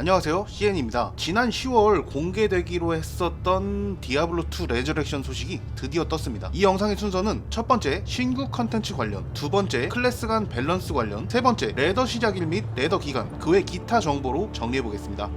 안녕하세요. CN입니다. 지난 10월 공개되기로 했었던 디아블로2 레저렉션 소식이 드디어 떴습니다. 이 영상의 순서는 첫 번째 신규 컨텐츠 관련 두 번째 클래스 간 밸런스 관련 세 번째 레더 시작일 및 레더 기간 그 외 기타 정보로 정리해보겠습니다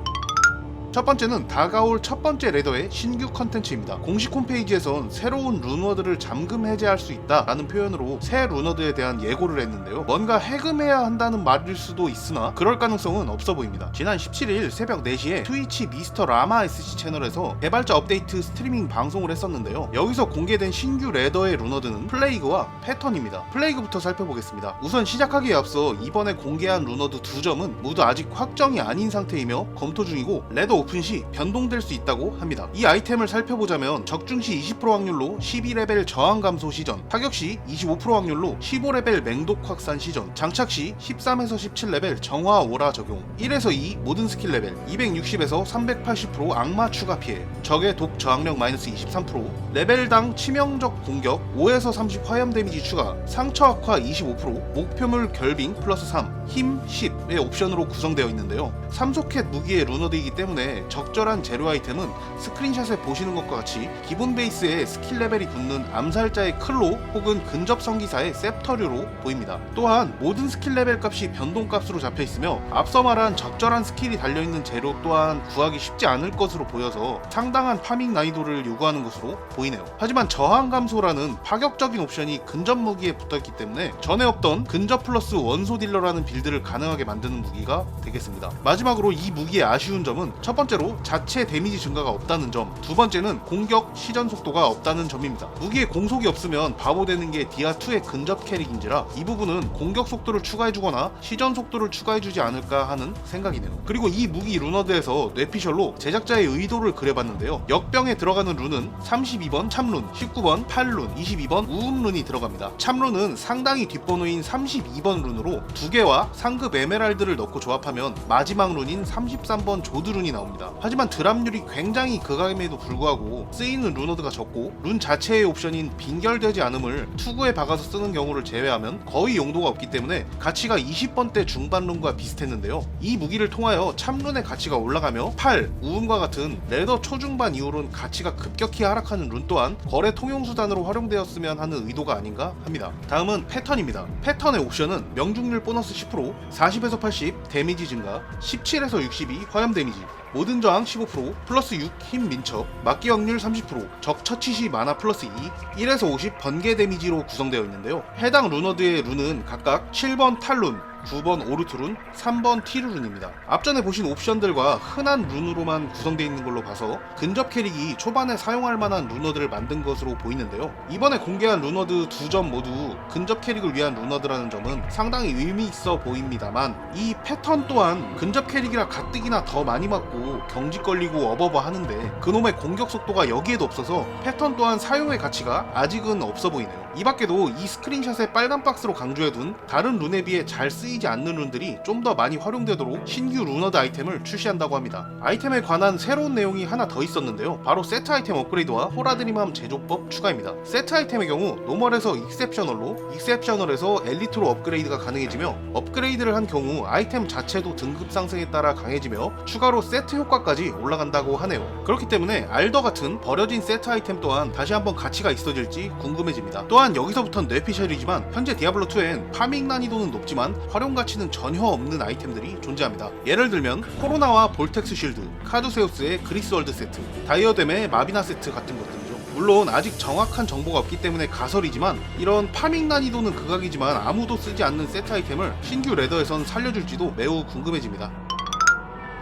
첫 번째는 다가올 첫 번째 레더의 신규 컨텐츠입니다. 공식 홈페이지에선 새로운 루너들을 잠금 해제할 수 있다 라는 표현으로 새 루너드에 대한 예고를 했는데요. 뭔가 해금해야 한다는 말일 수도 있으나 그럴 가능성은 없어 보입니다. 지난 17일 새벽 4시에 트위치 미스터 라마 SC 채널에서 개발자 업데이트 스트리밍 방송을 했었는데요. 여기서 공개된 신규 레더의 루너드는 플레이그와 패턴입니다. 플레이그부터 살펴보겠습니다. 우선 시작하기에 앞서 이번에 공개한 루너드 두 점은 모두 아직 확정이 아닌 상태이며 검토 중이고 레더 오픈 시 변동될 수 있다고 합니다. 이 아이템을 살펴보자면 적중 시 20% 확률로 12레벨 저항 감소 시전, 타격 시 25% 확률로 15레벨 맹독 확산 시전, 장착 시 13에서 17레벨 정화 오라 적용, 1에서 2 모든 스킬 레벨, 260에서 380% 악마 추가 피해, 적의 독 저항력 마이너스 23%, 레벨당 치명적 공격 5에서 30 화염 데미지 추가, 상처 악화 25%, 목표물 결빙 플러스 3, 힘 10의 옵션으로 구성되어 있는데요. 3소켓 무기의 루너드이기 때문에 적절한 재료 아이템은 스크린샷에 보시는 것과 같이 기본 베이스에 스킬 레벨이 붙는 암살자의 클로 혹은 근접 성기사의 셉터류로 보입니다. 또한 모든 스킬 레벨 값이 변동 값으로 잡혀 있으며 앞서 말한 적절한 스킬이 달려있는 재료 또한 구하기 쉽지 않을 것으로 보여서 상당한 파밍 난이도를 요구하는 것으로 보이네요. 하지만 저항 감소라는 파격적인 옵션이 근접 무기에 붙어있기 때문에 전에 없던 근접 플러스 원소 딜러라는 빌드를 가능하게 만드는 무기가 되겠습니다. 마지막으로 이 무기의 아쉬운 점은 첫 번째로 자체 데미지 증가가 없다는 점, 두 번째는 공격 시전 속도가 없다는 점입니다. 무기에 공속이 없으면 바보 되는 게 디아2의 근접 캐릭인지라 이 부분은 공격 속도를 추가해주거나 시전 속도를 추가해주지 않을까 하는 생각이네요. 그리고 이 무기 루너드에서 뇌피셜로 제작자의 의도를 그려봤는데요. 역병에 들어가는 룬은 32번 참룬, 19번 팔룬, 22번 우음룬이 들어갑니다. 참룬은 상당히 뒷번호인 32번 룬으로 두 개와 상급 에메랄드를 넣고 조합하면 마지막 룬인 33번 조드룬이 나옵니다. 하지만 드랍률이 굉장히 극악임에도 불구하고 쓰이는 루너드가 적고 룬 자체의 옵션인 빈결되지 않음을 투구에 박아서 쓰는 경우를 제외하면 거의 용도가 없기 때문에 가치가 20번대 중반 룬과 비슷했는데요. 이 무기를 통하여 참룬의 가치가 올라가며 팔, 우음과 같은 레더 초중반 이후로는 가치가 급격히 하락하는 룬 또한 거래 통용 수단으로 활용되었으면 하는 의도가 아닌가 합니다. 다음은 패턴입니다. 패턴의 옵션은 명중률 보너스 10%, 40에서 80 데미지 증가, 17에서 62 화염 데미지, 모든 저항 15%, 플러스 6 힘 민첩, 막기 확률 30%, 적 처치 시 마나 플러스 2, 1에서 50 번개 데미지로 구성되어 있는데요. 해당 루너드의 룬은 각각 7번 탈룬, 9번 오르트룬, 3번 티르룬입니다. 앞전에 보신 옵션들과 흔한 룬으로만 구성되어 있는 걸로 봐서 근접 캐릭이 초반에 사용할 만한 루너들을 만든 것으로 보이는데요. 이번에 공개한 루너드 두 점 모두 근접 캐릭을 위한 루너드라는 점은 상당히 의미 있어 보입니다만 이 패턴 또한 근접 캐릭이라 가뜩이나 더 많이 맞고 경직 걸리고 어버버 하는데 그놈의 공격 속도가 여기에도 없어서 패턴 또한 사용의 가치가 아직은 없어 보이네요. 이 밖에도 이 스크린샷에 빨간 박스로 강조해둔 다른 룬에 비해 잘 쓰이 지 않는 룬들이 좀 더 많이 활용되도록 신규 루너드 아이템을 출시한다고 합니다. 아이템에 관한 새로운 내용이 하나 더 있었는데요. 바로 세트 아이템 업그레이드와 호라드림함 제조법 추가입니다. 세트 아이템의 경우 노멀에서 익셉셔널로, 익셉셔널에서 엘리트로 업그레이드가 가능해지며 업그레이드를 한 경우 아이템 자체도 등급 상승에 따라 강해지며 추가로 세트 효과까지 올라간다고 하네요. 그렇기 때문에 알더 같은 버려진 세트 아이템 또한 다시 한번 가치가 있어질지 궁금해집니다. 또한 여기서부터는 뇌피셜이지만 현재 디아블로2엔 파밍 난이도는 높지만 활용 가치는 전혀 없는 아이템들이 존재합니다. 예를 들면 코로나와 볼텍스 쉴드, 카두세우스의 그리스월드 세트, 다이어뎀의 마비나 세트 같은 것들이죠. 물론 아직 정확한 정보가 없기 때문에 가설이지만 이런 파밍 난이도는 극악이지만 아무도 쓰지 않는 세트 아이템을 신규 레더에선 살려줄지도 매우 궁금해집니다.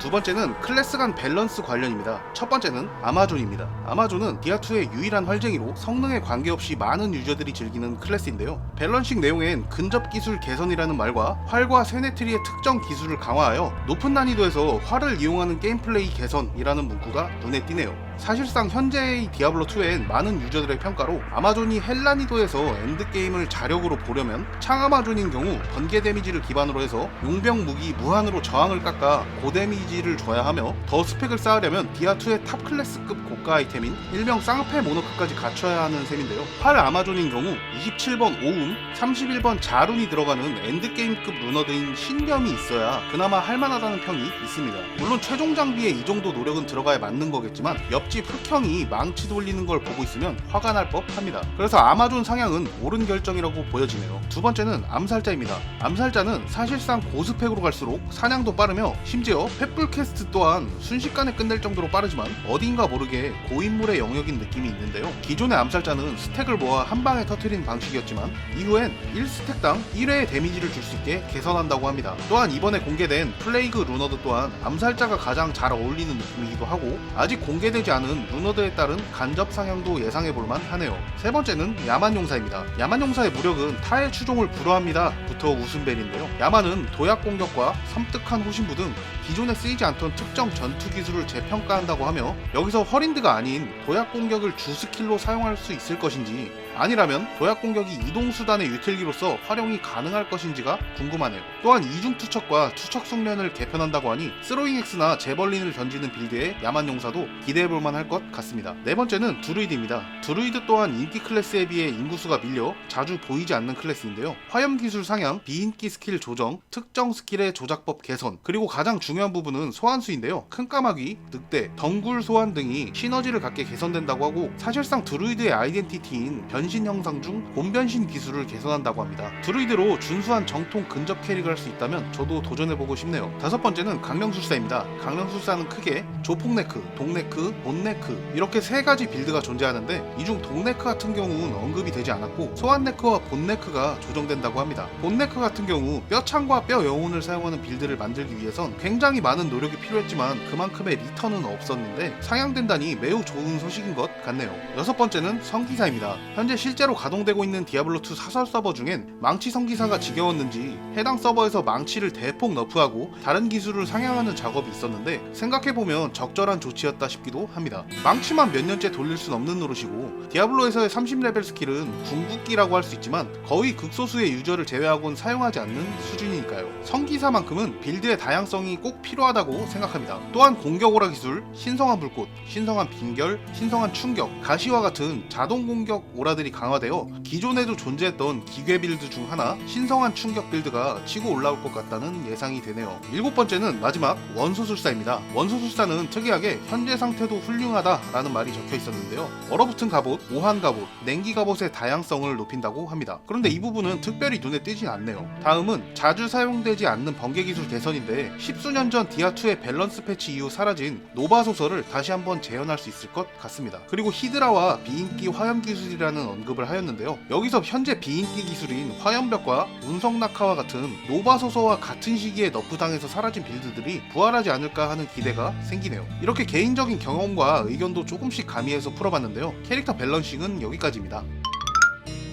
두 번째는 클래스 간 밸런스 관련입니다. 첫 번째는 아마존입니다. 아마존은 디아2의 유일한 활쟁이로 성능에 관계없이 많은 유저들이 즐기는 클래스인데요. 밸런싱 내용엔 근접 기술 개선이라는 말과 활과 세네트리의 특정 기술을 강화하여 높은 난이도에서 활을 이용하는 게임 플레이 개선이라는 문구가 눈에 띄네요. 사실상 현재의 디아블로 2엔 많은 유저들의 평가로 아마존이 헬라니도에서 엔드게임을 자력으로 보려면 창아마존인 경우 번개 데미지를 기반으로 해서 용병 무기 무한으로 저항을 깎아 고데미지를 줘야 하며 더 스펙을 쌓으려면 디아2의 탑 클래스급 고가 아이템인 일명 쌍패 모노크까지 갖춰야 하는 셈인데요. 8 아마존인 경우 27번 오음, 31번 자룬이 들어가는 엔드게임급 루너드인 신념이 있어야 그나마 할만하다는 평이 있습니다. 물론 최종 장비에 이 정도 노력은 들어가야 맞는 거겠지만 옆집 흑형이 망치 돌리는 걸 보고 있으면 화가 날 법합니다. 그래서 아마존 상향은 옳은 결정이라고 보여지네요. 두 번째는 암살자입니다. 암살자는 사실상 고스펙으로 갈수록 사냥도 빠르며 심지어 횃불 캐스트 또한 순식간에 끝낼 정도로 빠르지만 어딘가 모르게 고인물의 영역인 느낌이 있는데요. 기존의 암살자는 스택을 모아 한 방에 터트리는 방식이었지만 이후엔 1스택당 1회의 데미지를 줄 수 있게 개선한다고 합니다. 또한 이번에 공개된 플레이그 루너드 또한 암살자가 가장 잘 어울리는 느낌이기도 하고 아직 공개되지 않은 루너드에 따른 간접 상향도 예상해 볼만 하네요. 세 번째는 야만용사입니다. 야만용사의 무력은 타의 추종을 불허합니다. 부터 웃음벨인데요. 야만은 도약 공격과 섬뜩한 호신부 등 기존에 쓰이지 않던 특정 전투 기술을 재평가한다고 하며 여기서 허린드가 아닌 도약 공격을 주 스킬로 사용할 수 있을 것인지 아니라면 도약 공격이 이동 수단의 유틸기로서 활용이 가능할 것인지가 궁금하네요. 또한 이중 투척과 투척 숙련을 개편한다고 하니 스로잉 엑스나 제벌린을 던지는 빌드의 야만 용사도 기대해 볼 만할 것 같습니다. 네 번째는 드루이드입니다. 드루이드 또한 인기 클래스에 비해 인구수가 밀려 자주 보이지 않는 클래스인데요. 화염 기술 상향, 비인기 스킬 조정, 특정 스킬의 조작법 개선, 그리고 가장 중요한 부분은 소환수인데요. 큰 까마귀, 늑대, 덩굴 소환 등이 시너지를 갖게 개선된다고 하고 사실상 드루이드의 아이덴티티인 변신 형상 중 본변신 기술을 개선한다고 합니다. 드루이드로 준수한 정통 근접 캐릭을 할 수 있다면 저도 도전해보고 싶네요. 다섯 번째는 강령술사입니다. 강령술사는 크게 조폭네크, 동네크, 본네크 이렇게 세 가지 빌드가 존재하는데 이 중 동네크 같은 경우는 언급이 되지 않았고 소환네크와 본네크가 조정된다고 합니다. 본네크 같은 경우 뼈창과 뼈 영혼을 사용하는 빌드를 만들기 위해선 굉장히 많은 노력이 필요했지만 그만큼의 리턴은 없었는데 상향된다니 매우 좋은 소식인 것 같네요. 여섯 번째는 성기사입니다. 현재 실제로 가동되고 있는 디아블로2 사설 서버 중엔 망치 성기사가 지겨웠는지 해당 서버에서 망치를 대폭 너프하고 다른 기술을 상향하는 작업이 있었는데 생각해보면 적절한 조치였다 싶기도 합니다. 망치만 몇 년째 돌릴 순 없는 노릇이고 디아블로에서의 30레벨 스킬은 궁극기라고 할 수 있지만 거의 극소수의 유저를 제외하고는 사용하지 않는 수준이니까요. 성기사만큼은 빌드의 다양성이 꼭 필요하다고 생각합니다. 또한 공격 오라 기술, 신성한 불꽃, 신성한 빈결, 신성한 충격, 가시와 같은 자동 공격 오라 들이 강화되어 기존에도 존재했던 기괴 빌드 중 하나 신성한 충격 빌드가 치고 올라올 것 같다는 예상이 되네요. 일곱 번째는 마지막 원소술사입니다. 원소술사는 특이하게 현재 상태도 훌륭하다라는 말이 적혀 있었는데요. 얼어붙은 갑옷, 오한 갑옷, 냉기 갑옷의 다양성을 높인다고 합니다. 그런데 이 부분은 특별히 눈에 띄진 않네요. 다음은 자주 사용되지 않는 번개 기술 개선인데 십수년 전 디아2의 밸런스 패치 이후 사라진 노바 소설을 다시 한번 재현할 수 있을 것 같습니다. 그리고 히드라와 비인기 화염 기술이라는 언급을 하였는데요. 여기서 현재 비인기 기술인 화염벽과 운석낙하와 같은 노바 소서와 같은 시기에 너프당해서 사라진 빌드들이 부활하지 않을까 하는 기대가 생기네요. 이렇게 개인적인 경험과 의견도 조금씩 가미해서 풀어봤는데요. 캐릭터 밸런싱은 여기까지입니다.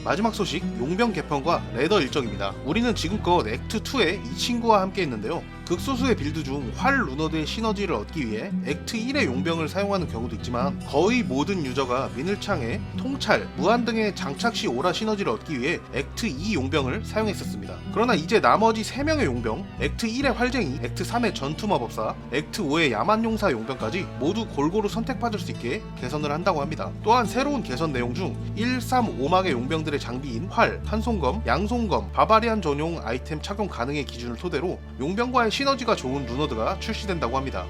마지막 소식 용병 개편과 레더 일정입니다. 우리는 지금껏 액트 2에 이 친구와 함께 했는데요. 극소수의 빌드 중 활 루너드의 시너지를 얻기 위해 액트 1의 용병을 사용하는 경우도 있지만 거의 모든 유저가 미늘창에 통찰, 무한 등의 장착 시 오라 시너지를 얻기 위해 액트 2 용병을 사용했었습니다. 그러나 이제 나머지 3명의 용병, 액트 1의 활쟁이, 액트 3의 전투마법사, 액트 5의 야만용사 용병까지 모두 골고루 선택받을 수 있게 개선을 한다고 합니다. 또한 새로운 개선 내용 중 1, 3, 5막의 용병들 의 장비인 활, 한송검, 양송검, 바바리안 전용 아이템 착용 가능의 기준을 토대로 용병과의 시너지가 좋은 루너드가 출시된다고 합니다.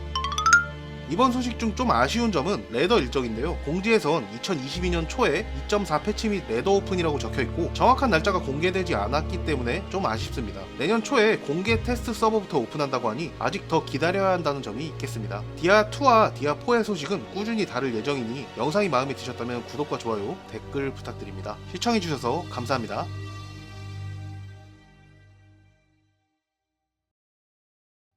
이번 소식 중 좀 아쉬운 점은 레더 일정인데요. 공지에선 2022년 초에 2.4 패치 및 레더 오픈이라고 적혀 있고 정확한 날짜가 공개되지 않았기 때문에 좀 아쉽습니다. 내년 초에 공개 테스트 서버부터 오픈한다고 하니 아직 더 기다려야 한다는 점이 있겠습니다. 디아 2와 디아 4의 소식은 꾸준히 다룰 예정이니 영상이 마음에 드셨다면 구독과 좋아요, 댓글 부탁드립니다. 시청해주셔서 감사합니다.